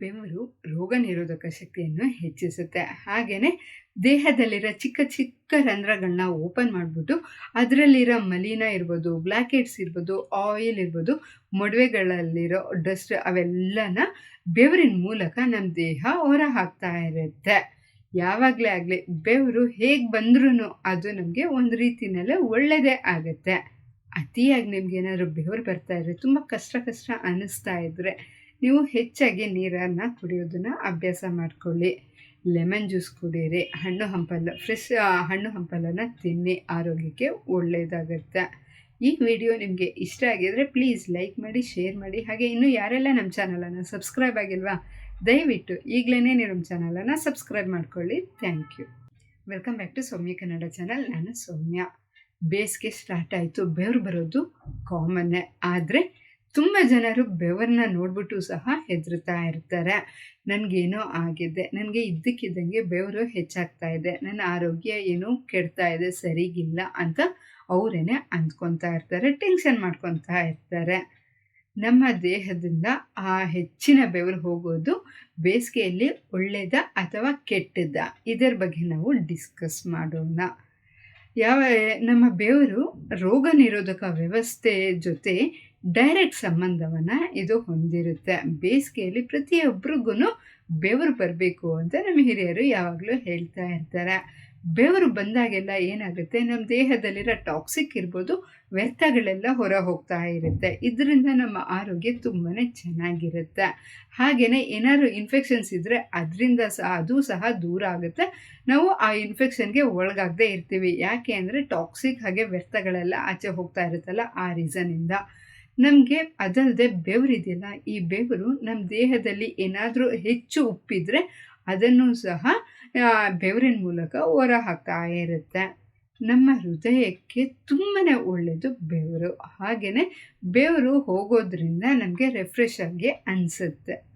ಬೆವರು ರೋಗ ನಿರೋಧಕ ಶಕ್ತಿಯನ್ನು ಹೆಚ್ಚಿಸುತ್ತೆ. ಹಾಗೆಯೇ ದೇಹದಲ್ಲಿರೋ ಚಿಕ್ಕ ಚಿಕ್ಕ ರಂಧ್ರಗಳನ್ನ ಓಪನ್ ಮಾಡಿಬಿಟ್ಟು ಅದರಲ್ಲಿರೋ ಮಲಿನ ಇರ್ಬೋದು ಬ್ಲ್ಯಾಕೆಟ್ಸ್ ಇರ್ಬೋದು, ಆಯಿಲ್ ಇರ್ಬೋದು, ಮೊಡವೆಗಳಲ್ಲಿರೋ ಡಸ್ಟ್ ಅವೆಲ್ಲನ ಬೆವರಿನ ಮೂಲಕ ನಮ್ಮ ದೇಹ ಹೊರ ಹಾಕ್ತಾ ಇರುತ್ತೆ. ಯಾವಾಗಲೇ ಆಗಲಿ ಬೆವರು ಹೇಗೆ ಬಂದ್ರೂ ಅದು ನಮಗೆ ಒಂದು ರೀತಿಯಲ್ಲೇ ಒಳ್ಳೆಯದೇ ಆಗುತ್ತೆ. ಅತಿಯಾಗಿ ನಿಮ್ಗೆ ಏನಾದರೂ ಬೆವರು ಬರ್ತಾ ಇದ್ರೆ ತುಂಬ ಕಷ್ಟ ಕಷ್ಟ ಅನ್ನಿಸ್ತಾ ಇದ್ದರೆ ನೀವು ಹೆಚ್ಚಾಗಿ ನೀರನ್ನು ಕುಡಿಯೋದನ್ನು ಅಭ್ಯಾಸ ಮಾಡಿಕೊಳ್ಳಿ. ಲೆಮನ್ ಜ್ಯೂಸ್ ಕುಡೀರಿ. ಹಣ್ಣು ಹಂಪಲು, ಫ್ರೆಶ್ ಹಣ್ಣು ಹಂಪಲನ್ನು ತಿನ್ನಿ. ಆರೋಗ್ಯಕ್ಕೆ ಒಳ್ಳೆಯದಾಗುತ್ತೆ ಈ ವಿಡಿಯೋ ನಿಮಗೆ ಇಷ್ಟ ಆಗಿದರೆ ಪ್ಲೀಸ್ ಲೈಕ್ ಮಾಡಿ, ಶೇರ್ ಮಾಡಿ. ಹಾಗೆ ಇನ್ನೂ ಯಾರೆಲ್ಲ ನಮ್ಮ ಚಾನಲನ್ನು ಸಬ್ಸ್ಕ್ರೈಬ್ ಆಗಿಲ್ವಾ, ದಯವಿಟ್ಟು ಈಗಲೇ ನೀವು ನಮ್ಮ ಚಾನಲನ್ನು ಸಬ್ಸ್ಕ್ರೈಬ್ ಮಾಡ್ಕೊಳ್ಳಿ. Thank you. Welcome back to Soumya Kannada channel. ನಾನು ಸೌಮ್ಯ. ಬೇಸಿಗೆ ಸ್ಟಾರ್ಟ್ ಆಯಿತು. ಬೆವರು ಬರೋದು ಕಾಮನ್ನೇ. ಆದರೆ ತುಂಬ ಜನರು ಬೆವರನ್ನ ನೋಡ್ಬಿಟ್ಟು ಸಹ ಹೆದರ್ತಾ ಇರ್ತಾರೆ. ನನಗೇನೋ ಆಗಿದೆ, ನನಗೆ ಇದ್ದಕ್ಕಿದ್ದಂಗೆ ಬೆವರು ಹೆಚ್ಚಾಗ್ತಾ ಇದೆ, ನನ್ನ ಆರೋಗ್ಯ ಏನೋ ಕೆಡ್ತಾ ಇದೆ, ಸರಿಗಿಲ್ಲ ಅಂತ ಅವರೇನೆ ಅಂದ್ಕೊತಾ ಇರ್ತಾರೆ, ಟೆನ್ಷನ್ ಮಾಡ್ಕೊತಾ ಇರ್ತಾರೆ. ನಮ್ಮ ದೇಹದಿಂದ ಆ ಹೆಚ್ಚಿನ ಬೆವರು ಹೋಗೋದು ಬೇಸಿಗೆಯಲ್ಲಿ ಒಳ್ಳೆಯದ ಅಥವಾ ಕೆಟ್ಟದ್ದ ಇದರ ಬಗ್ಗೆ ನಾವು ಡಿಸ್ಕಸ್ ಮಾಡೋಣ. ಯಾವ, ನಮ್ಮ ಬೆವರು ರೋಗ ನಿರೋಧಕ ವ್ಯವಸ್ಥೆ ಜೊತೆ ಡೈರೆಕ್ಟ್ ಸಂಬಂಧವನ್ನು ಇದು ಹೊಂದಿರುತ್ತೆ. ಬೇಸಿಗೆಯಲ್ಲಿ ಪ್ರತಿಯೊಬ್ಬರಿಗೂ ಬೆವರು ಬರಬೇಕು ಅಂತ ನಮ್ಮ ಹಿರಿಯರು ಯಾವಾಗಲೂ ಹೇಳ್ತಾ ಇರ್ತಾರೆ. ಬೆವರು ಬಂದಾಗೆಲ್ಲ ಏನಾಗುತ್ತೆ? ನಮ್ಮ ದೇಹದಲ್ಲಿರೋ ಟಾಕ್ಸಿಕ್ ಇರ್ಬೋದು, ವ್ಯರ್ಥಗಳೆಲ್ಲ ಹೊರ ಹೋಗ್ತಾ ಇರುತ್ತೆ. ಇದರಿಂದ ನಮ್ಮ ಆರೋಗ್ಯ ತುಂಬಾ ಚೆನ್ನಾಗಿರುತ್ತೆ. ಹಾಗೆಯೇ ಏನಾದ್ರು ಇನ್ಫೆಕ್ಷನ್ಸ್ ಇದ್ದರೆ ಅದರಿಂದ ಸಹ ಅದು ಸಹ ದೂರ ಆಗುತ್ತೆ. ನಾವು ಆ ಇನ್ಫೆಕ್ಷನ್ಗೆ ಒಳಗಾಗದೆ ಇರ್ತೀವಿ. ಯಾಕೆ ಅಂದರೆ ಟಾಕ್ಸಿಕ್ ಹಾಗೆ ವ್ಯರ್ಥಗಳೆಲ್ಲ ಆಚೆ ಹೋಗ್ತಾ ಇರುತ್ತಲ್ಲ ಆ ರೀಸನಿಂದ ನಮಗೆ ಅದಲ್ಲದೆ ಬೆವರಿದೆಯಲ್ಲ ಈ ಬೆವರು ನಮ್ಮ ದೇಹದಲ್ಲಿ ಏನಾದರೂ ಹೆಚ್ಚು ಉಪ್ಪಿದ್ರೆ ಅದನ್ನು ಸಹ ಬೆವರಿನ ಮೂಲಕ ಹೊರ ಹಾಕ್ತಾ ಇರುತ್ತೆ. ನಮ್ಮ ಹೃದಯಕ್ಕೆ ತುಂಬಾ ಒಳ್ಳೆಯದು ಬೆವರು. ಹಾಗೆಯೇ ಬೆವರು ಹೋಗೋದ್ರಿಂದ ನಮಗೆ ರೆಫ್ರೆಶ್ ಆಗಿ ಅನಿಸುತ್ತೆ.